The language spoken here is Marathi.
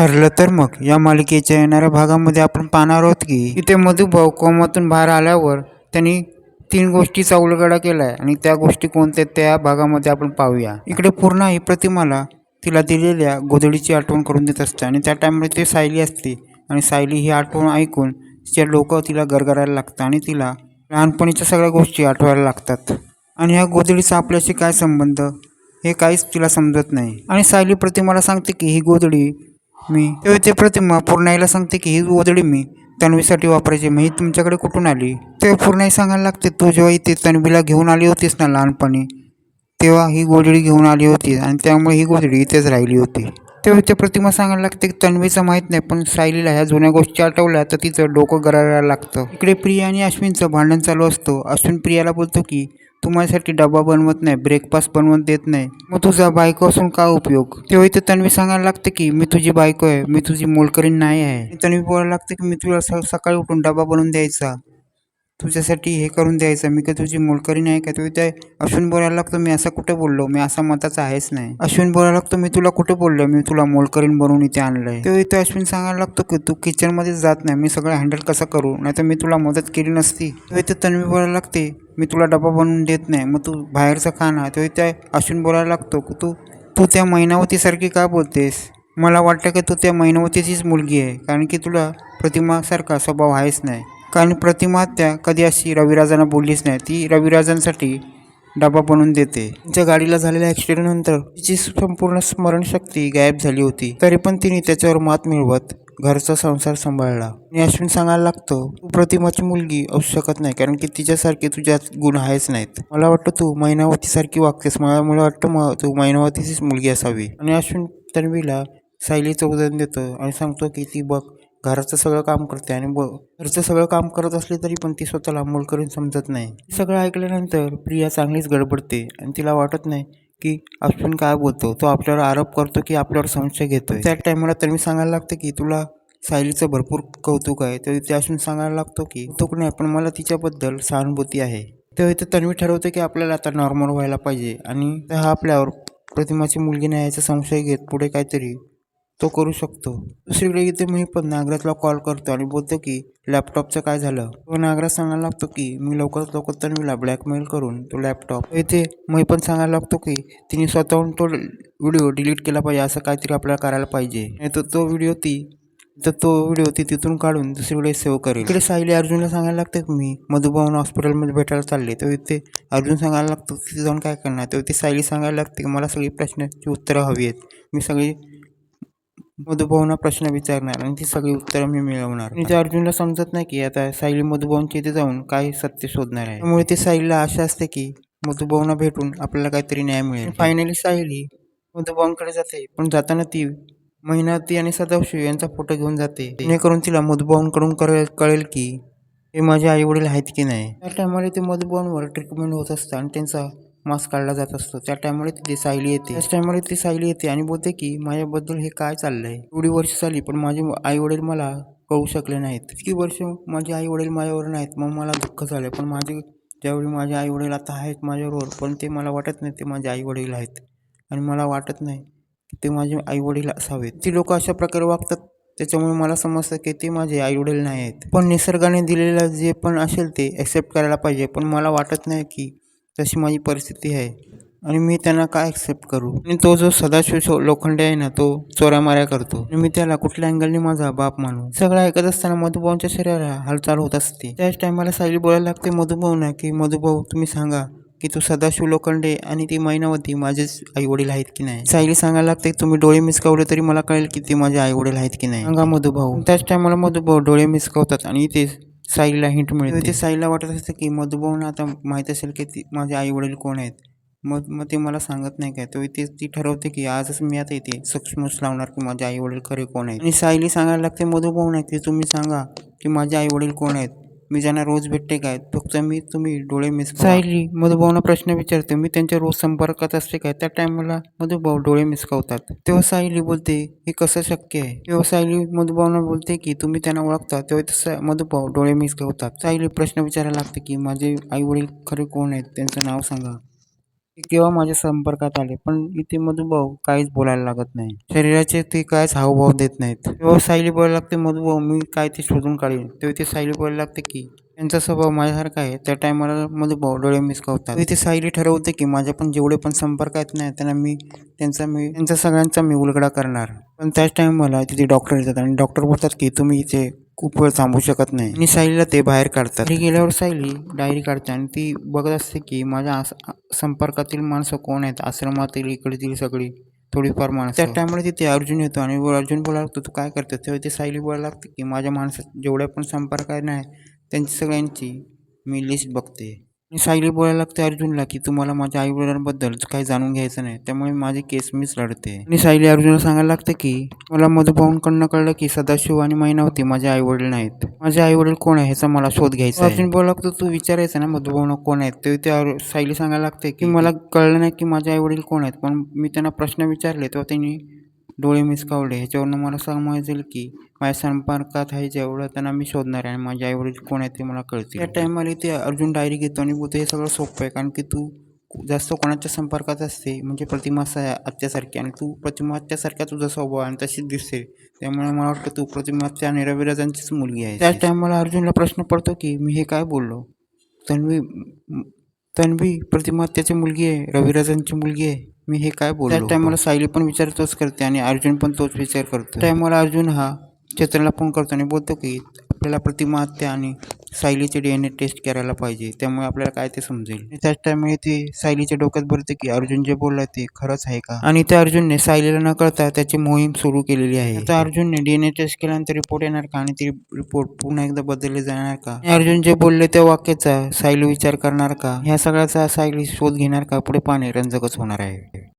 ठरलं तर मग. या मालिकेच्या येणाऱ्या भागामध्ये आपण पाहणार आहोत की इथे मधुभाऊ कोमातून बाहेर आल्यावर त्यांनी तीन गोष्टीचा उलगडा केलाय आणि त्या गोष्टी कोणत्या त्या भागामध्ये आपण पाहूया. इकडे पूर्ण ही प्रतिमाला तिला दिलेल्या गोधडीची आठवण करून देत असते आणि त्या टाईममध्ये ते सायली असते. आणि सायली ही आठवण ऐकून तिच्या डोकं तिला गरगरायला लागतं आणि तिला लहानपणीच्या सगळ्या गोष्टी आठवायला लागतात. आणि ह्या गोधडीचा आपल्याशी काय संबंध? हे काहीच तिला समजत नाही. आणि सायली प्रतिमाला सांगते की ही गोधडी मी. तेव्हा ते प्रतिमा पूर्णाईला सांगते की ही वजडी मी. तन्वीसाठी वापरायची. मी तुमच्याकडे कुठून आली? तेव्हा पूर्णाई सांगायला लागते तू जेव्हा इथे तन्वीला घेऊन आली होतीस ना लहानपणी तेव्हा ही गोधडी घेऊन आली होती आणि त्यामुळे ही गोधडी इथेच राहिली होती. तेव्हा त्या प्रतिमा सांगायला लागते की तन्वीचं माहीत नाही पण सायलीला ह्या जुन्या गोष्टी आठवल्या तर तिचं डोकं गरायला लागतं. इकडे प्रिया आणि अश्विनचं भांडण चालू असतं. अश्विन प्रियाला बोलतो की तुम्हासाठी डबा बनवत नाही ब्रेकफास्ट बनवून देत नाही. मग तुझा बायको असून का उपयोग? तेव्हा इथे तन्वी सांगायला लागते की मी तुझी बायको आहे मी तुझी मोलकरीण नाही आहे. तन्वी बोलायला लागते की मी तुला स- सकाळी उठून डबा बनवून द्यायचा. तुझ्यासाठी हे करून द्यायचं. मी काय तुझी मोलकरी नाही का? तुम्ही त्या अश्विन बोलायला लागतो. मी असं कुठं बोललो? मी असा मताचा आहेच नाही. अश्विन बोलायला लागतो. मी तुला कुठं बोललो? मी तुला मोलकरीन बनवून इथे आणलंय. तो इथे अश्विन सांगायला लागतो की तू किचनमध्येच जात नाही. मी सगळं हँडल कसं करू? नाही तर मी तुला मदत केली नसती. तो इथे तन्वी बोलायला लागते. मी तुला डबा बनवून देत नाही. मग तू बाहेरचं खा तो तेव्हा इथे अश्विन बोलायला लागतो की तू तू त्या महिनावतीसारखी का बोलतेस? मला वाटतं की तू त्या महिनावतीचीच मुलगी आहे. कारण की तुला प्रतिमासारखा स्वभाव आहेच नाही. कारण प्रतिमा त्या कधी अशी रविराजांना बोललीच नाही. ती रविराजांसाठी डबा बनवून देते. तिच्या गाडीला झालेल्या ॲक्सिडेंटनंतर तिची संपूर्ण स्मरणशक्ती गायब झाली होती. तरी पण तिने त्याच्यावर मात मिळवत घरचा संसार सांभाळला. आणि अश्विन सांगायला लागतो तू प्रतिमाची मुलगी असू शकत नाही कारण की तिच्यासारखे तुझ्यात गुण आहेच नाहीत. मला वाटतं तू मैनावतीसारखी वागतेस. मला मला वाटतं मग तू मैनावतीचीच मुलगी असावी. आणि अश्विन तन्वीला सायली उदाहरण देतो आणि सांगतो की ती बघ घराचं सगळं काम करते आणि ब घरचं सगळं काम करत असले तरी पण ती स्वतःला करून समजत नाही. सगळं ऐकल्यानंतर प्रिया चांगलीच गडबडते आणि तिला वाटत नाही की अश्विन काय बोलतो. तो आपल्यावर आरोप करतो की आपल्यावर संशय घेतोय. त्या टायमाला तर मी सांगायला लागतं की तुला सायलीचं भरपूर कौतुक आहे. तर ते अश्विन सांगायला लागतो की कौतुक नाही पण मला तिच्याबद्दल सहानुभूती आहे. तेव्हा इथं तन्वी ठरवते की आपल्याला आता नॉर्मल व्हायला पाहिजे आणि हा आपल्यावर प्रतिमाची मुलगी नाही याचा संशय घेत पुढे काहीतरी तो करू शकतो. दुसरीकडे इथे मी पण नागराजला कॉल करतो आणि बोलतो की लॅपटॉपचं काय झालं? तो नागराज सांगायला लागतो की मी लवकरात लवकर तन्वीला ब्लॅकमेल करून तो लॅपटॉप इथे मी पण सांगायला लागतो की तिने स्वतःहून तो व्हिडिओ डिलीट केला पाहिजे असं काहीतरी आपल्याला करायला पाहिजे. नाही तर तो व्हिडिओ ती तर तो व्हिडिओ ती तिथून काढून दुसरीकडे सेव्ह करेल. इकडे सायली अर्जुनला सांगायला लागते की मी मधुभवन हॉस्पिटलमध्ये भेटायला चालले. तर इथे अर्जुन सांगायला लागतो तिथे जाऊन काय करणार? तर इथे सायली सांगायला लागते की मला सगळी प्रश्नाची उत्तरं हवी आहेत. मी सगळी मधुभाऊना प्रश्न विचारणार आणि ती सगळी उत्तरं मी मिळवणार. आणि त्या अर्जुनला समजत नाही की आता सायली मधुभाऊंच्या इथे जाऊन काय सत्य शोधणार आहे. त्यामुळे ते सायलीला आशा असते की मधुभाऊना भेटून आपल्याला काहीतरी न्याय मिळेल. फायनली सायली मधुभाऊंकडे जाते पण जाताना ती महिनाती आणि सदाशिव यांचा फोटो घेऊन जाते. जेणेकरून तिला मधुभाऊंकडून कळेल कळेल की हे माझे आई वडील आहेत की नाही. त्या टायमाला ते मधुभाऊंवर ट्रीटमेंट होत असतं आणि त्यांचा मास काढला जात असतो. त्या टायमाला तिथे सायली येते. त्याच टायमाला ती सायली येते आणि बोलते की माझ्याबद्दल हे काय चाललंय? एवढी वर्ष झाली पण माझे आई वडील मला कळू शकले नाहीत. इतकी वर्ष माझे आई वडील माझ्यावर नाहीत. मग मला दुःख झालं पण माझे ज्यावेळी माझे आई वडील आता आहेत माझ्याबरोबर पण ते मला वाटत नाही ते माझे आई वडील आहेत. आणि मला वाटत नाही ते माझे आई वडील असावेत. ती लोक अशा प्रकारे वागतात. त्याच्यामुळे मला समजतं की ते माझे आई वडील नाही आहेत पण निसर्गाने दिलेलं जे पण असेल ते ॲक्सेप्ट करायला पाहिजे. पण मला वाटत नाही की तशी माझी परिस्थिती आहे. आणि मी त्यांना काय ॲक्सेप्ट करू? आणि तो जो सदाशिव शो- लोखंडे आहे ना तो चोऱ्या माऱ्या करतो. आणि मी त्याला कुठल्या अँगलने माझा बाप मानू? सगळं ऐकत असताना मधुभाऊंच्या शरीराला हालचाल होत असते. त्याच टायमाला सायली बोलायला लागते मधुभाऊना की मधुभाऊ तुम्ही सांगा की तू सदाशिव लोखंडे आणि ती मैनावती माझेच आई वडील आहेत की नाही? सायली सांगायला लागते तुम्ही डोळे मिसकावले तरी मला कळेल की ते माझे आई वडील आहेत की नाही. सांगा मधुभाऊ. त्याच टायमाला मधुभाऊ डोळे मिसकावतात आणि ते साईला हिंट मिळते. ते साईला वाटत असतं की मधुभाऊन आता माहीत असेल की ती माझे आई वडील कोण आहेत? मग मग ते मला सांगत नाही काय. तो ते ती ठरवते की आजच मी आता इथे सक्षमच लावणार की माझे आई वडील खरे कोण आहेत? आणि सायली सांगायला लागते मधुभाऊना की तुम्ही सांगा की माझे आई वडील कोण आहेत? मी ज्यांना रोज भेटते काय फक्त मी तुम्ही डोळे मिस सायली मधुभाऊना प्रश्न विचारते मी त्यांच्या रोज संपर्कात असते काय? त्या टायमाला मधुभाऊ डोळे मिसकावतात तेव्हा सायली बोलते हे कसं शक्य आहे? तेव्हा सायली मधुभाऊना बोलते की तुम्ही त्यांना ओळखता. तेव्हा तसं मधुभाऊ डोळे मिसकावतात सायली प्रश्न विचारायला लागते की माझे आई वडील खरे कोण आहेत? त्यांचं नाव सांगा. केव्हा माझ्या संपर्कात आले पण इथे मधुभाऊ काहीच बोलायला लागत नाही. शरीराचे ते काहीच हावभाव देत नाहीत. तेव्हा सायली बोलायला लागते मधुभाऊ मी काय ते शोधून काढेन तेव्हा ते सायली बोलायला लागते की त्यांचा स्वभाव माझ्यासारखा आहे त्या टायमाला मधुभाऊ डोळे मिसकावतात इथे सायली ठरवते की माझ्या पण जेवढे पण संपर्क आहेत ना त्यांना मी त्यांचा मी त्यांचा सगळ्यांचा मी उलगडा करणार. पण त्याच टायमाला तिथे डॉक्टर येतात आणि डॉक्टर बोलतात की तुम्ही इथे खूप वेळ थांबू शकत नाही. आणि सायलीला ते बाहेर काढतात. घरी गेल्यावर सायली डायरी काढते आणि ती बघत असते की माझ्या संपर्कातील माणसं कोण आहेत? आश्रमातील इकडतील सगळी. थोडीफार माणसं. त्या टायमाला तिथे अर्जुन येतो आणि अर्जुन बोलायला लागतो तू काय करतो? तेव्हा ते सायली बोलायला लागते की माझ्या माणसात जेवढ्या पण संपर्क आहे ना त्यांची सगळ्यांची मी लिस्ट बघते. मी सायली बोलायला लागते अर्जुनला की तुम्हाला माझ्या आईवडिलांबद्दल काही जाणून घ्यायचं नाही त्यामुळे माझी केस मीच लढते आणि सायली अर्जुनला सांगायला लागते की मला मधुभाऊंकडनं कळलं की सदाशिव आणि मैनावती माझे आईवडील नाहीत. माझे आईवडील कोण आहे ह्याचा मला शोध घ्यायचा अर्जुन बोलायला लागतो तू विचारायचं ना मधुभाऊन कोण आहेत? ते सायली सांगायला लागते की मला कळलं नाही की माझे आईवडील कोण आहेत पण मी त्यांना प्रश्न विचारले तेव्हा त्यांनी डोळे मिसकावले. ह्याच्यावरनं मला समजेल की माझ्या संपर्कात आहे जेवढं त्यांना मी शोधणार आहे आणि माझे आईवडील कोण आहेत ते मला कळते त्या टायमाला ते अर्जुन डायरी घेतो आणि बोलतो हे सगळं सोपं आहे कारण की तू जास्त कोणाच्या संपर्कात असते म्हणजे प्रतिमा सा आत्यासारखी आणि तू प्रतिमा आत्यासारख्या तुझा स्वभाव आणि तशीच दिसते. त्यामुळे मला वाटतं तू प्रतिमाच्या आणि मुलगी आहे त्याच टायमाला अर्जुनला प्रश्न पडतो की मी हे काय बोललो? तन्वी तन्वी प्रतिमा आत्याची मुलगी आहे रविराजांची मुलगी आहे. मी हे काय बोललो? त्या टायमाला सायली पण विचार तोच करते आणि अर्जुन पण तोच विचार करतो. टायमाला अर्जुन हा चेतनला फोन करतो आणि बोलतो की आपल्याला प्रतिमा आत्या आणि सायलीचे डी एन ए टेस्ट करायला पाहिजे. त्यामुळे आपल्याला काय ते समजेल. त्याच टायमाला ते सायलीच्या डोक्यात भरते की अर्जुन जे बोलला ते खरंच आहे का? आणि त्या अर्जुनने सायलीला न कळता त्याची मोहीम सुरू केलेली आहे. आता अर्जुनने डी एन ए टेस्ट केल्यानंतर रिपोर्ट येणार का? आणि ती रिपोर्ट पुन्हा एकदा बदलले जाणार का? अर्जुन जे बोलले त्या वाक्याचा सायली विचार करणार का? ह्या सगळ्याचा सायली शोध घेणार का? पुढे पाणी रंजकच होणार आहे.